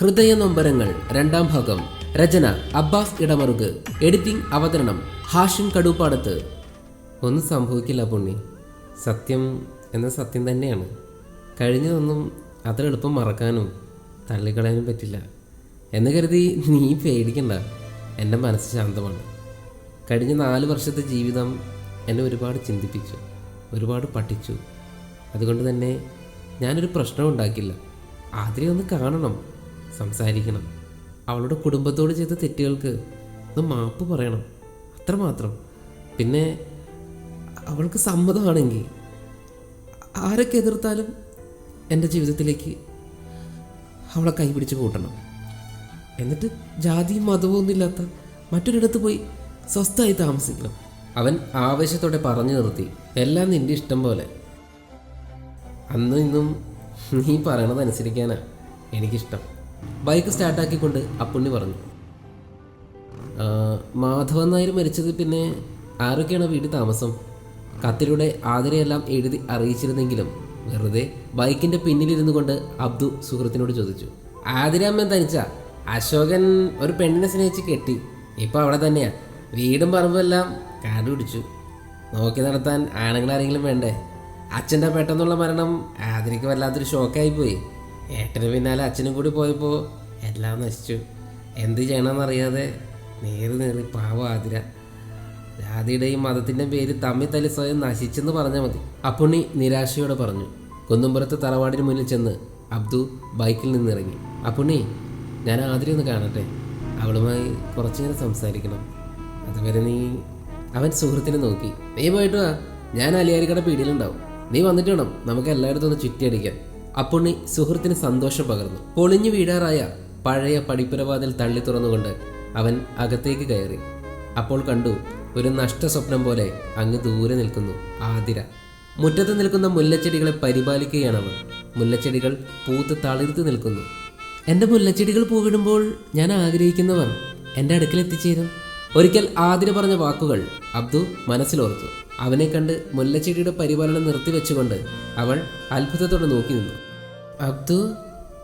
ഹൃദയ നൊമ്പരങ്ങൾ രണ്ടാം ഭാഗം. രചന അബ്ബാസ് ഇടമറുക്. എഡിറ്റിംഗ് അവതരണം ഹാഷിം കടുപ്പാടത്ത്. ഒന്നും സംഭവിക്കില്ല പുണ്ണി സത്യം എന്ന സത്യം തന്നെയാണ്. കഴിഞ്ഞതൊന്നും അത്ര എളുപ്പം മറക്കാനും തള്ളിക്കളയാനും പറ്റില്ല. എന്ന് കരുതി നീ പേടിക്കണ്ട. എന്റെ മനസ്സ് ശാന്തമാണ്. കഴിഞ്ഞ നാല് വർഷത്തെ ജീവിതം എന്നെ ഒരുപാട് ചിന്തിപ്പിച്ചു. ഒരുപാട് പഠിച്ചു. അതുകൊണ്ട് തന്നെ ഞാനൊരു പ്രശ്നം ഉണ്ടാക്കില്ല. ആതിരെ ഒന്ന് കാണണം. സംസാരിക്കണം. അവളുടെ കുടുംബത്തോട് ചെയ്ത തെറ്റുകൾക്ക് ഒന്ന് മാപ്പ് പറയണം. അത്രമാത്രം. പിന്നെ അവൾക്ക് സമ്മതമാണെങ്കിൽ ആരൊക്കെ എതിർത്താലും എന്റെ ജീവിതത്തിലേക്ക് അവളെ കൈപിടിച്ച് കൂട്ടണം. എന്നിട്ട് ജാതിയും മതവും ഒന്നുമില്ലാത്ത മറ്റൊരിടത്ത് പോയി സ്വസ്ഥമായി താമസിക്കണം. അവൻ ആവേശത്തോടെ പറഞ്ഞു നിർത്തി. എല്ലാം നിന്റെ ഇഷ്ടം പോലെ. അന്നും ഇന്നും നീ പറയണതനുസരിക്കാനാ എനിക്കിഷ്ടം. ബൈക്ക് സ്റ്റാർട്ടാക്കിക്കൊണ്ട് അപ്പുണ്ണി പറഞ്ഞു. മാധവൻ നായർ മരിച്ചത് പിന്നെ ആരൊക്കെയാണ് വീട്ടിൽ താമസം? കത്തിലൂടെ ആതിരയെല്ലാം എഴുതി അറിയിച്ചിരുന്നെങ്കിലും വെറുതെ ബൈക്കിന്റെ പിന്നിലിരുന്നു കൊണ്ട് അബ്ദു സുഹൃത്തിനോട് ചോദിച്ചു ആതിരമ്മ തനിച്ച അശോകൻ ഒരു പെണ്ണിനെ സ്നേഹിച്ച് കെട്ടി. ഇപ്പൊ അവിടെ തന്നെയാ. വീടും പറമ്പെല്ലാം കാട് പിടിച്ചു. നോക്കി നടത്താൻ ആണുങ്ങളാരെങ്കിലും വേണ്ടേ? അച്ഛന്റെ പെട്ടെന്നുള്ള മരണം ആതിരയ്ക്ക് വല്ലാത്തൊരു ഷോക്കായി പോയി. ഏട്ടന് പിന്നാലെ അച്ഛനും കൂടി പോയപ്പോൾ എല്ലാം നശിച്ചു. എന്ത് ചെയ്യണമെന്നറിയാതെ നേര് നേറി പാവ ആതിര. ജാതിയുടെയും മതത്തിന്റെയും പേര് തമ്മിൽ തല്ലി സ്വയം നശിച്ചെന്ന് പറഞ്ഞാൽ മതി. അപ്പുണ്ണി നിരാശയോടെ പറഞ്ഞു. കുന്നുംപുറത്ത് തറവാടിന് മുന്നിൽ ചെന്ന് അബ്ദു ബൈക്കിൽ നിന്നിറങ്ങി. അപ്പുണ്ണി ഞാൻ ആതിര ഒന്ന് കാണട്ടെ. അവളുമായി കുറച്ചു നേരം സംസാരിക്കണം. അതുവരെ നീ അവൻ സുഹൃത്തിനെ നോക്കി. നീ പോയിട്ട് വാ. ഞാൻ അലിയാരിക്കട പീടിയിലുണ്ടാവും നീ വന്നിട്ട് വേണം നമുക്ക് എല്ലായിടത്തും ഒന്ന് ചുറ്റിയടിക്കാൻ. അപ്പുണ്ണി സുഹൃത്തിന് സന്തോഷം പകർന്നു. പൊളിഞ്ഞു വീഴാറായ പഴയ പടിപ്പുരവാതിൽ തള്ളി തുറന്നുകൊണ്ട് അവൻ അകത്തേക്ക് കയറി. അപ്പോൾ കണ്ടു ഒരു നഷ്ടസ്വപ്നം പോലെ അങ്ങ് ദൂരെ നിൽക്കുന്നു ആതിര. മുറ്റത്ത് നിൽക്കുന്ന മുല്ലച്ചെടികളെ പരിപാലിക്കുകയാണ് അവൻ. മുല്ലച്ചെടികൾ പൂത്ത് തളിർത്ത് നിൽക്കുന്നു. എന്റെ മുല്ലച്ചെടികൾ പൂവിടുമ്പോൾ ഞാൻ ആഗ്രഹിക്കുന്നവർ എന്റെ അടുക്കൽ എത്തിച്ചേരും. ഒരിക്കൽ ആതിര പറഞ്ഞ വാക്കുകൾ അബ്ദു മനസ്സിലോർത്തു. അവനെ കണ്ട് മുല്ലച്ചെടിയുടെ പരിപാലനം നിർത്തിവെച്ചുകൊണ്ട് അവൾ അത്ഭുതത്തോടെ നോക്കി നിന്നു. അബ്ദു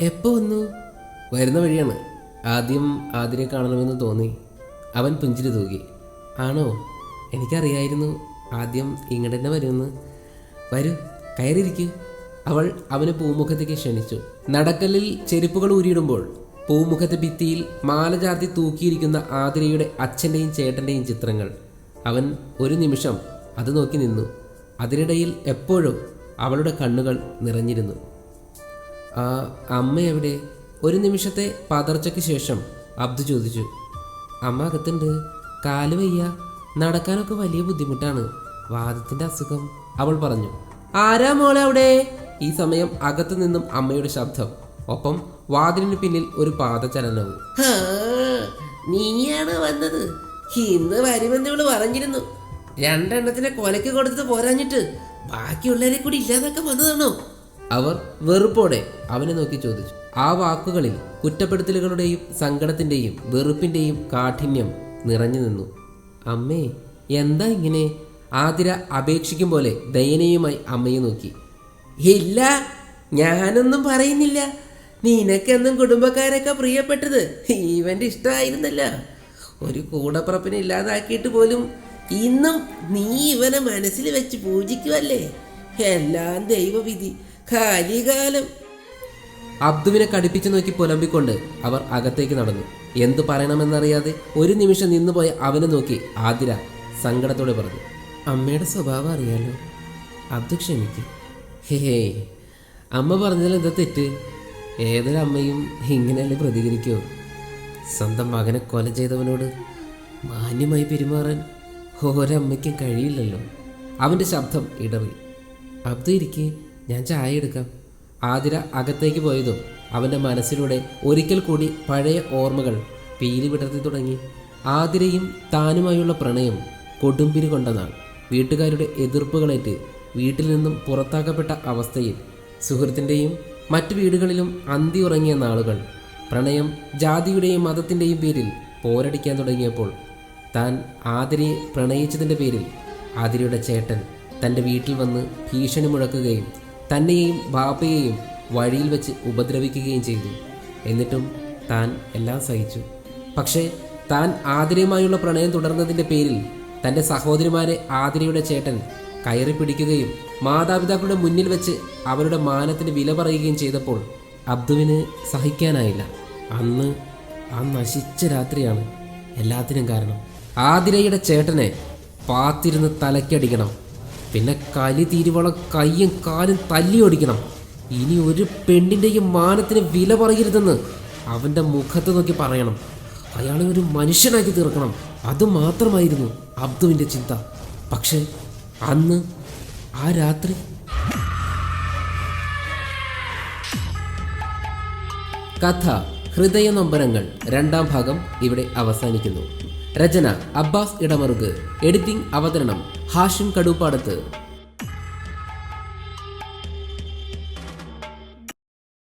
എപ്പോ വന്നു? വരുന്ന വഴിയാണ്. ആദ്യം ആതിരെ കാണണമെന്ന് തോന്നി. അവൻ പുഞ്ചിരി തൂകി. ആണോ? എനിക്കറിയായിരുന്നു. ആദ്യം ഇങ്ങോട്ട് തന്നെ വരുമെന്ന്. വരൂ കയറിയിരിക്കൂ. അവൾ അവനെ പൂമുഖത്തേക്ക് ക്ഷണിച്ചു. നടക്കലിൽ ചെരുപ്പുകൾ ഊരിയിടുമ്പോൾ പൂമുഖത്തെ ഭിത്തിയിൽ മാല ചാർത്തി തൂക്കിയിരിക്കുന്ന ആതിരയുടെ അച്ഛന്റെയും ചേട്ടന്റെയും ചിത്രങ്ങൾ. അവൻ ഒരു നിമിഷം അത് നോക്കി നിന്നു. അതിനിടയിൽ എപ്പോഴും അവളുടെ കണ്ണുകൾ നിറഞ്ഞിരുന്നു. ആ അമ്മ എവിടെ? ഒരു നിമിഷത്തെ പതർച്ചയ്ക്ക് ശേഷം അബ്ദു ചോദിച്ചു. അമ്മ അകത്തുണ്ട്. കാൽ വയ്യ. നടക്കാനൊക്കെ വലിയ ബുദ്ധിമുട്ടാണ്. വാദത്തിന്റെ അസുഖം അവൾ പറഞ്ഞു. ആരാ മോളെ അവിടെ? ഈ സമയം അകത്തു നിന്നും അമ്മയുടെ ശബ്ദം. ഒപ്പം വാതിലിന് പിന്നിൽ ഒരു പാദചലനവും ചലനവും. നീയാണ് വന്നത്. ഇന്ന് വരുമെന്ന് ഇവൾ പറഞ്ഞിരുന്നു. രണ്ടെണ്ണത്തിനെ കൊലക്ക് കൊടുത്തത് പോരാഞ്ഞിട്ട് ബാക്കിയുള്ളവരെ കൂടി ഇല്ലാതൊക്കെ വന്നതാണോ? അവർ വെറുപ്പോടെ അവനെ നോക്കി ചോദിച്ചു. ആ വാക്കുകളിൽ കുറ്റപ്പെടുത്തലുകളുടെയും സങ്കടത്തിന്റെയും വെറുപ്പിന്റെയും കാഠിന്യം നിറഞ്ഞു നിന്നു. അമ്മേ എന്താ ഇങ്ങനെ? ആതിര അപേക്ഷിക്കും പോലെ ദയനീയമായി അമ്മയെ നോക്കി. ഇല്ല ഞാനൊന്നും പറയുന്നില്ല. നിനക്കെന്നും കുടുംബക്കാരൊക്കെ പ്രിയപ്പെട്ടത് ഇവന്റെ ഇഷ്ടമായിരുന്നല്ല ഒരു കൂടപ്പുറപ്പിനെ ഇല്ലാതാക്കിയിട്ട് പോലും ഇന്നും നീ ഇവനെ മനസ്സിൽ വെച്ച് പൂജിക്കുമല്ലേ എല്ലാം ദൈവവിധി. കാലികാലം അബ്ദുവിനെ കടുപ്പിച്ചു നോക്കി പുലമ്പിക്കൊണ്ട് അവർ അകത്തേക്ക് നടന്നു. എന്തു പറയണമെന്നറിയാതെ ഒരു നിമിഷം നിന്നുപോയ അവനെ നോക്കി ആതിര സങ്കടത്തോടെ പറഞ്ഞു. അമ്മയുടെ സ്വഭാവം അറിയാലോ. അബ്ദു ക്ഷമിക്കും. ഹേ അമ്മ പറഞ്ഞാൽ എന്താ തെറ്റ്? ഏതൊരു അമ്മയും ഇങ്ങനെയല്ലേ പ്രതികരിക്കോ? സ്വന്തം മകനെ കൊല ചെയ്തവനോട് മാന്യമായി പെരുമാറാൻ ഒരമ്മയ്ക്കും കഴിയില്ലല്ലോ. അവന്റെ ശബ്ദം ഇടറി. അബ്ദു ഇരിക്കെ. ഞാൻ ചായ എടുക്കാം. ആതിര അകത്തേക്ക് പോയതും? അവന്റെ മനസ്സിലൂടെ ഒരിക്കൽ കൂടി പഴയ ഓർമ്മകൾ പീലി വിടർത്തി തുടങ്ങി. ആതിരയും താനുമായുള്ള പ്രണയം കൊടുമ്പിരി കൊണ്ടതാണ് വീട്ടുകാരുടെ എതിർപ്പുകളേറ്റ് വീട്ടിൽ നിന്നും പുറത്താക്കപ്പെട്ട അവസ്ഥയിൽ സുഹൃത്തിന്റെയും മറ്റു വീടുകളിലും അന്തി ഉറങ്ങിയ നാളുകൾ. പ്രണയം ജാതിയുടെയും മതത്തിന്റെയും പേരിൽ പോരടിക്കാൻ തുടങ്ങിയപ്പോൾ താൻ ആതിരയെ പ്രണയിച്ചതിന്റെ പേരിൽ ആതിരയുടെ ചേട്ടൻ തന്റെ വീട്ടിൽ വന്ന് ഭീഷണി മുഴക്കുകയും തന്നെയും ബാപ്പയെയും വഴിയിൽ വെച്ച് ഉപദ്രവിക്കുകയും ചെയ്തു. എന്നിട്ടും താൻ എല്ലാം സഹിച്ചു. പക്ഷേ താൻ ആതിരയുമായുള്ള പ്രണയം തുടർന്നതിന്റെ പേരിൽ തന്റെ സഹോദരിമാരെ ആതിരയുടെ ചേട്ടൻ കയറി പിടിക്കുകയും മാതാപിതാക്കളുടെ മുന്നിൽ വെച്ച് അവരുടെ മാനത്തിന് വില പറയുകയും ചെയ്തപ്പോൾ അബ്ദുവിന് സഹിക്കാനായില്ല. അന്ന് ആ നശിച്ച രാത്രിയാണ് എല്ലാത്തിനും കാരണം. ആതിരയുടെ ചേട്ടനെ പാത്തിരുന്ന് തലക്കടിക്കണം പിന്നെ കലി തിരുവള കയ്യും കാലും തല്ലി ഓടിക്കണം. ഇനി ഒരു പെണ്ണിന്റെയും മാനത്തിന് വില പറയരുതെന്ന് അവന്റെ മുഖത്ത് നോക്കി പറയണം. അയാളെ ഒരു മനുഷ്യനാക്കി തീർക്കണം. അതുമാത്രമായിരുന്നു അബ്ദുവിന്റെ ചിന്ത. പക്ഷേ അന്ന് ആ രാത്രി കഥ ഹൃദയ നൊമ്പരങ്ങൾ രണ്ടാം ഭാഗം ഇവിടെ അവസാനിക്കുന്നു. രചന അബ്ബാസ് ഇടമറുക്. എഡിറ്റിംഗ് അവതരണം ഹാഷിം കടൂപ്പാടത്ത്.